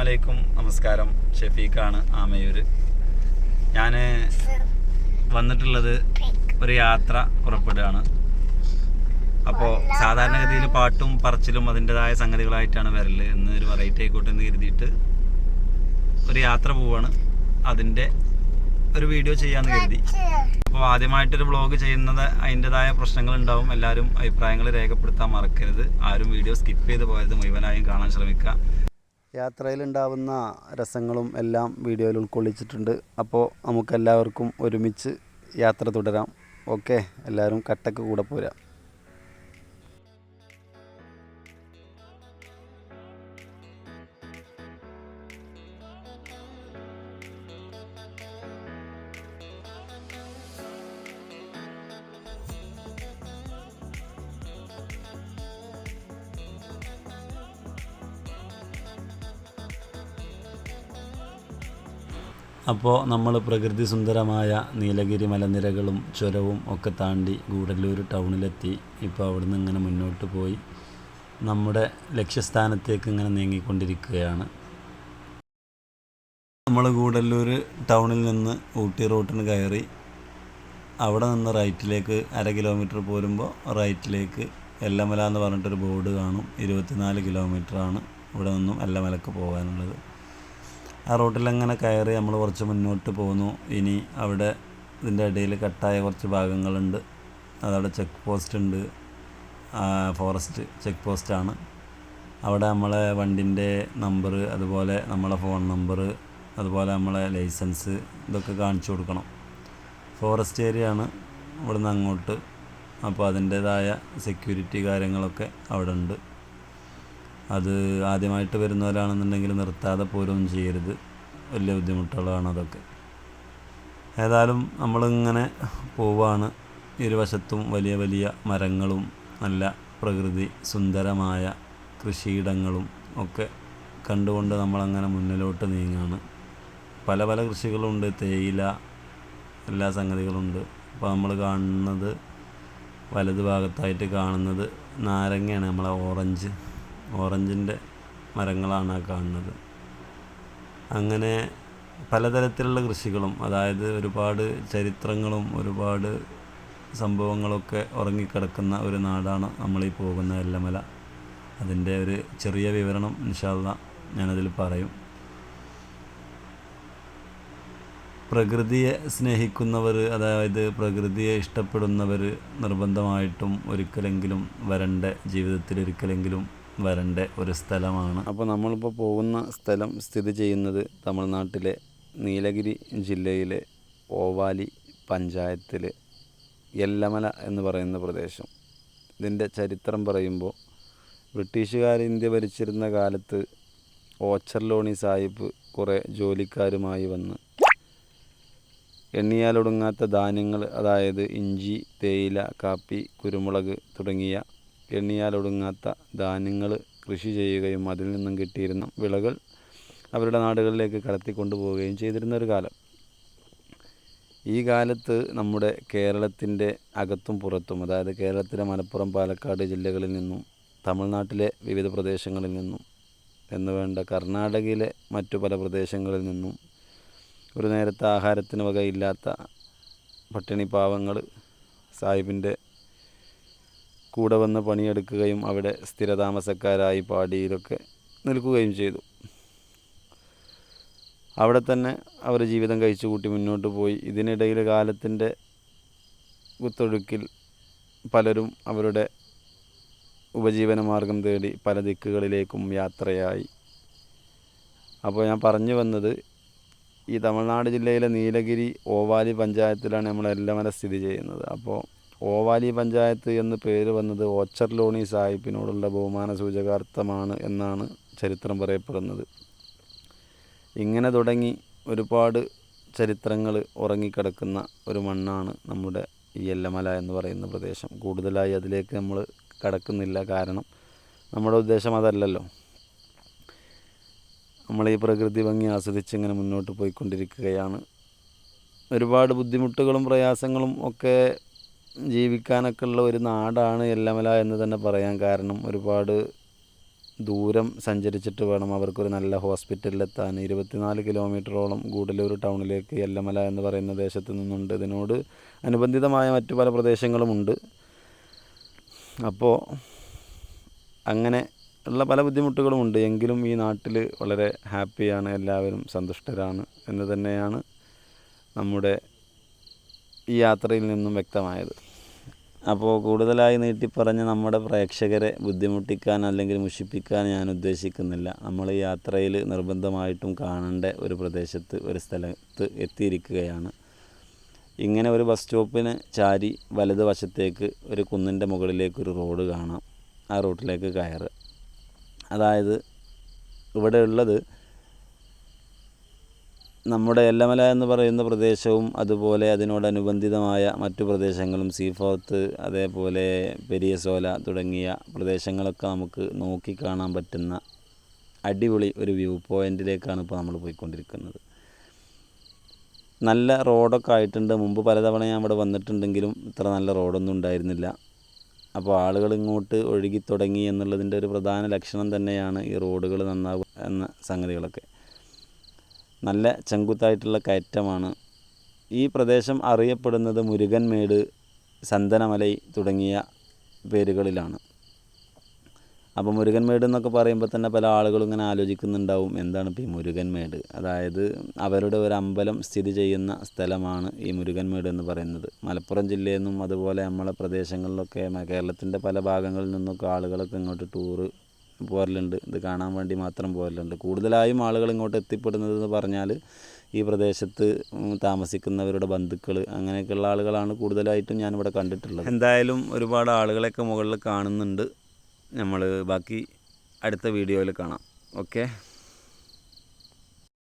അലൈക്കും നമസ്കാരം. ഷെഫീഖാണ് ആമയൂര്. ഞാൻ വന്നിട്ടുള്ളത് ഒരു യാത്ര പുറപ്പെടുകയാണ്. അപ്പോൾ സാധാരണഗതിയിൽ പാട്ടും പറച്ചിലും അതിന്റെതായ സംഗതികളായിട്ടാണ് വരൽ. ഇന്ന് ഒരു വെറൈറ്റി ആയിക്കോട്ടെ എന്ന് കരുതിയിട്ട് ഒരു യാത്ര പോവാണ്. അതിന്റെ ഒരു വീഡിയോ ചെയ്യാമെന്ന് കരുതി. അപ്പോൾ ആദ്യമായിട്ടൊരു വ്ളോഗ് ചെയ്യുന്നത് അതിന്റെതായ പ്രശ്നങ്ങൾ ഉണ്ടാവും എല്ലാവരും അഭിപ്രായങ്ങൾ രേഖപ്പെടുത്താൻ മറക്കരുത്. ആരും വീഡിയോ സ്കിപ്പ് ചെയ്ത് പോയത് മുഴുവനായും കാണാൻ ശ്രമിക്കുക. യാത്രയിലുണ്ടാവുന്ന രസങ്ങളും എല്ലാം വീഡിയോയിൽ ഉൾക്കൊള്ളിച്ചിട്ടുണ്ട്. അപ്പോൾ നമുക്കെല്ലാവർക്കും ഒരുമിച്ച് യാത്ര തുടരാം. ഓക്കെ എല്ലാവരും കട്ടക്ക് കൂടെ പോരാം. അപ്പോൾ നമ്മൾ പ്രകൃതി സുന്ദരമായ നീലഗിരി മലനിരകളും ചുരവും ഒക്കെ താണ്ടി ഗൂഡല്ലൂർ ടൗണിലെത്തി. ഇപ്പോൾ അവിടെ നിന്ന് ഇങ്ങനെ മുന്നോട്ട് പോയി. നമ്മുടെ ലക്ഷ്യസ്ഥാനത്തേക്ക് ഇങ്ങനെ നീങ്ങിക്കൊണ്ടിരിക്കുകയാണ്. നമ്മൾ ഗൂഡല്ലൂർ ടൗണിൽ നിന്ന് ഊട്ടി റൂട്ടിന് കയറി അവിടെ നിന്ന് റൈറ്റിലേക്ക് അര കിലോമീറ്റർ പോരുമ്പോൾ റൈറ്റിലേക്ക് എല്ലമല എന്ന് പറഞ്ഞിട്ടൊരു ബോർഡ് കാണും. ഇരുപത്തിനാല് കിലോമീറ്ററാണ് ഇവിടെ നിന്നും എല്ലമലക്ക് പോകാനുള്ളത്. ആ റോട്ടിലങ്ങനെ കയറി നമ്മൾ കുറച്ച് മുന്നോട്ട് പോന്നു ഇനി അവിടെ ഇതിന്റെ ഇടയിൽ കട്ടായ കുറച്ച് ഭാഗങ്ങളുണ്ട്. അതവിടെ ചെക്ക് പോസ്റ്റ് ഉണ്ട്. ഫോറസ്റ്റ് ചെക്ക് പോസ്റ്റാണ് അവിടെ നമ്മളെ വണ്ടിന്റെ നമ്പർ അതുപോലെ നമ്മളെ ഫോൺ നമ്പർ അതുപോലെ നമ്മളെ ലൈസൻസ് ഇതൊക്കെ കാണിച്ചു കൊടുക്കണം. ഫോറസ്റ്റ് ഏരിയ ആണ് ഇവിടുന്ന് അങ്ങോട്ട്. അപ്പോൾ അതിന്റേതായ സെക്യൂരിറ്റി കാര്യങ്ങളൊക്കെ അവിടെ ഉണ്ട് അത് ആദ്യമായിട്ട് വരുന്നവരാണെന്നുണ്ടെങ്കിൽ നിർത്താതെ പോരുകയും ചെയ്യരുത്. വലിയ ബുദ്ധിമുട്ടുകളാണ് അതൊക്കെ. ഏതായാലും നമ്മളിങ്ങനെ പോവാണ്. ഇരുവശത്തും വലിയ വലിയ മരങ്ങളും നല്ല പ്രകൃതി സുന്ദരമായ കൃഷിയിടങ്ങളും ഒക്കെ കണ്ടുകൊണ്ട് നമ്മളങ്ങനെ മുന്നിലോട്ട് നീങ്ങാണ്. പല പല കൃഷികളുണ്ട്. തേയില എല്ലാ സംഗതികളുണ്ട്. അപ്പോൾ നമ്മൾ കാണുന്നത് വലത് ഭാഗത്തായിട്ട് കാണുന്നത് നാരങ്ങയാണ്. നമ്മളെ ഓറഞ്ച് ഓറഞ്ചിന്റെ മരങ്ങളാണ് കാണുന്നത്. അങ്ങനെ പലതരത്തിലുള്ള കൃഷികളും അതായത് ഒരുപാട് ചരിത്രങ്ങളും ഒരുപാട് സംഭവങ്ങളൊക്കെ ഉറങ്ങിക്കിടക്കുന്ന ഒരു നാടാണ് നമ്മളീ പോകുന്ന എല്ലമല. അതിന്റെ ഒരു ചെറിയ വിവരണം ഇൻഷാല്ല ഞാനതിൽ പറയും. പ്രകൃതിയെ സ്നേഹിക്കുന്നവർ അതായത് പ്രകൃതിയെ ഇഷ്ടപ്പെടുന്നവർ നിർബന്ധമായിട്ടും ഒരിക്കലെങ്കിലും വരണ്ട ജീവിതത്തിൽ ഒരിക്കലെങ്കിലും വരണ്ട ഒരു സ്ഥലമാണ്. അപ്പോൾ നമ്മളിപ്പോൾ പോകുന്ന സ്ഥലം സ്ഥിതി ചെയ്യുന്നത് തമിഴ്നാട്ടിലെ നീലഗിരി ജില്ലയിലെ ഓവാലി പഞ്ചായത്തിൽ എല്ലമല എന്ന് പറയുന്ന പ്രദേശം. ഇതിന്റെ ചരിത്രം പറയുമ്പോൾ ബ്രിട്ടീഷുകാർ ഇന്ത്യ ഭരിച്ചിരുന്ന കാലത്ത് ഓച്ചർലോണി സാഹിബ് കുറേ ജോലിക്കാരുമായി വന്ന് എണ്ണിയാലൊടുങ്ങാത്ത ധാന്യങ്ങൾ അതായത് ഇഞ്ചി തേയില കാപ്പി കുരുമുളക് തുടങ്ങിയ എണ്ണിയാലൊടുങ്ങാത്ത ധാന്യങ്ങൾ കൃഷി ചെയ്യുകയും അതിൽ നിന്നും കിട്ടിയിരുന്ന വിളകൾ അവരുടെ നാടുകളിലേക്ക് കടത്തിക്കൊണ്ടു പോവുകയും ചെയ്തിരുന്ന ഒരു കാലം. ഈ കാലത്ത് നമ്മുടെ കേരളത്തിന്റെ അകത്തും പുറത്തും അതായത് കേരളത്തിലെ മലപ്പുറം പാലക്കാട് ജില്ലകളിൽ നിന്നും തമിഴ്നാട്ടിലെ വിവിധ പ്രദേശങ്ങളിൽ നിന്നും എന്ന് വേണ്ട കർണാടകയിലെ മറ്റു പല പ്രദേശങ്ങളിൽ നിന്നും ഒരു നേരത്തെ ആഹാരത്തിന് വകയില്ലാത്ത പട്ടിണി പാവങ്ങൾ സാഹിബിന്റെ കൂടെ വന്ന് പണിയെടുക്കുകയും അവിടെ സ്ഥിരതാമസക്കാരായി പാടിയിലൊക്കെ നിൽക്കുകയും ചെയ്തു. അവിടെ തന്നെ അവർ ജീവിതം കഴിച്ചു കൂട്ടി മുന്നോട്ട് പോയി. ഇതിനിടയിൽ കാലത്തിന്റെ കുത്തൊഴുക്കിൽ പലരും അവരുടെ ഉപജീവന മാർഗം തേടി പല ദിക്കുകളിലേക്കും യാത്രയായി. അപ്പോൾ ഞാൻ പറഞ്ഞു വന്നത് ഈ തമിഴ്നാട് ജില്ലയിലെ നീലഗിരി ഓവാലി പഞ്ചായത്തിലാണ് നമ്മൾ എല്ലമല സ്ഥിതി ചെയ്യുന്നത്. അപ്പോൾ ഓവാലി പഞ്ചായത്ത് എന്ന് പേര് വന്നത് ഓച്ചർ ലോണി സാഹിബിനോടുള്ള ബഹുമാന സൂചകാർത്ഥമാണ് എന്നാണ് ചരിത്രം പറയപ്പെടുന്നത്. ഇങ്ങനെ തുടങ്ങി ഒരുപാട് ചരിത്രങ്ങൾ ഉറങ്ങിക്കിടക്കുന്ന ഒരു മണ്ണാണ് നമ്മുടെ ഈ എല്ലമല എന്ന് പറയുന്ന പ്രദേശം. കൂടുതലായി അതിലേക്ക് നമ്മൾ കടക്കുന്നില്ല. കാരണം നമ്മുടെ ഉദ്ദേശം അതല്ലല്ലോ. നമ്മൾ ഈ പ്രകൃതി ഭംഗി ആസ്വദിച്ച് ഇങ്ങനെ മുന്നോട്ട് പോയിക്കൊണ്ടിരിക്കുകയാണ്. ഒരുപാട് ബുദ്ധിമുട്ടുകളും പ്രയാസങ്ങളും ഒക്കെ ജീവിക്കാനൊക്കെ ഉള്ള ഒരു നാടാണ് എല്ലമല എന്ന് തന്നെ പറയാം കാരണം ഒരുപാട് ദൂരം സഞ്ചരിച്ചിട്ട് വേണം അവർക്കൊരു നല്ല ഹോസ്പിറ്റലിലെത്താൻ. ഇരുപത്തിനാല് കിലോമീറ്ററോളം ഗൂഡല്ലൂർ ടൗണിലേക്ക് എല്ലമല എന്ന് പറയുന്ന ദേശത്ത് നിന്നുണ്ട്. ഇതിനോട് അനുബന്ധിതമായ മറ്റു പല പ്രദേശങ്ങളുമുണ്ട് അപ്പോൾ അങ്ങനെ ഉള്ള പല ബുദ്ധിമുട്ടുകളുമുണ്ട് എങ്കിലും ഈ നാട്ടിൽ വളരെ ഹാപ്പിയാണ് എല്ലാവരും സന്തുഷ്ടരാണ് എന്ന് തന്നെയാണ് നമ്മുടെ ഈ യാത്രയിൽ നിന്നും വ്യക്തമായത്. അപ്പോൾ കൂടുതലായി നീട്ടിപ്പറഞ്ഞ് നമ്മുടെ പ്രേക്ഷകരെ ബുദ്ധിമുട്ടിക്കാൻ അല്ലെങ്കിൽ മുഷിപ്പിക്കാൻ ഞാൻ ഉദ്ദേശിക്കുന്നില്ല. നമ്മൾ ഈ യാത്രയിൽ നിർബന്ധമായിട്ടും കാണേണ്ട ഒരു പ്രദേശത്ത് ഒരു സ്ഥലത്ത് എത്തിയിരിക്കുകയാണ്. ഇങ്ങനെ ഒരു ബസ് സ്റ്റോപ്പിന് ചാരി വലത് വശത്തേക്ക് ഒരു കുന്നിന്റെ മുകളിലേക്ക് ഒരു റോഡ് കാണാം. ആ റൂട്ടിലേക്ക് കയറ്. അതായത് ഇവിടെ ഉള്ളത് നമ്മുടെ എല്ലമല എന്ന് പറയുന്ന പ്രദേശവും അതുപോലെ അതിനോടനുബന്ധിതമായ മറ്റു പ്രദേശങ്ങളും സീഫോത്ത് അതേപോലെ പെരിയസോല തുടങ്ങിയ പ്രദേശങ്ങളൊക്കെ നമുക്ക് നോക്കി കാണാൻ പറ്റുന്ന അടിപൊളി ഒരു വ്യൂ പോയിന്റിലേക്കാണ് ഇപ്പോൾ നമ്മൾ പോയിക്കൊണ്ടിരിക്കുന്നത്. നല്ല റോഡൊക്കെ ആയിട്ടുണ്ട്. മുമ്പ് പലതവണ ഞാൻ ഇവിടെ വന്നിട്ടുണ്ടെങ്കിലും ഇത്ര നല്ല റോഡൊന്നും ഉണ്ടായിരുന്നില്ല. അപ്പോൾ ആളുകൾ ഇങ്ങോട്ട് ഒഴുകി തുടങ്ങി എന്നുള്ളതിന്റെ ഒരു പ്രധാന ലക്ഷണം തന്നെയാണ് ഈ റോഡുകൾ നന്നാവുക എന്ന സംഗതികളൊക്കെ. നല്ല ചെങ്കുത്തായിട്ടുള്ള കയറ്റമാണ്. ഈ പ്രദേശം അറിയപ്പെടുന്നത് മുരുകൻമേട് സന്തനമലൈ തുടങ്ങിയ പേരുകളിലാണ്. അപ്പോൾ മുരുകൻമേട് എന്നൊക്കെ പറയുമ്പോൾ തന്നെ പല ആളുകളും ഇങ്ങനെ ആലോചിക്കുന്നുണ്ടാവും എന്താണ് ഇപ്പോൾ ഈ മുരുകൻമേട് അതായത് അവരുടെ ഒരു അമ്പലം സ്ഥിതി ചെയ്യുന്ന സ്ഥലമാണ് ഈ മുരുകൻമേട് എന്ന് പറയുന്നത്. മലപ്പുറം ജില്ലയിൽ നിന്നും അതുപോലെ നമ്മളെ പ്രദേശങ്ങളിലൊക്കെ കേരളത്തിന്റെ പല ഭാഗങ്ങളിൽ നിന്നൊക്കെ ആളുകളൊക്കെ ഇങ്ങോട്ട് ടൂറ് പോരലുണ്ട്. ഇത് കാണാൻ വേണ്ടി മാത്രം പോരലുണ്ട്. കൂടുതലായും ആളുകൾ ഇങ്ങോട്ട് എത്തിപ്പെടുന്നത് എന്ന് പറഞ്ഞാൽ ഈ പ്രദേശത്ത് താമസിക്കുന്നവരുടെ ബന്ധുക്കൾ അങ്ങനെയൊക്കെയുള്ള ആളുകളാണ് കൂടുതലായിട്ടും ഞാനിവിടെ കണ്ടിട്ടുള്ളത്. എന്തായാലും ഒരുപാട് ആളുകളെയൊക്കെ മുകളിൽ കാണുന്നുണ്ട്. നമ്മൾ ബാക്കി അടുത്ത വീഡിയോയിൽ കാണാം. ഓക്കെ?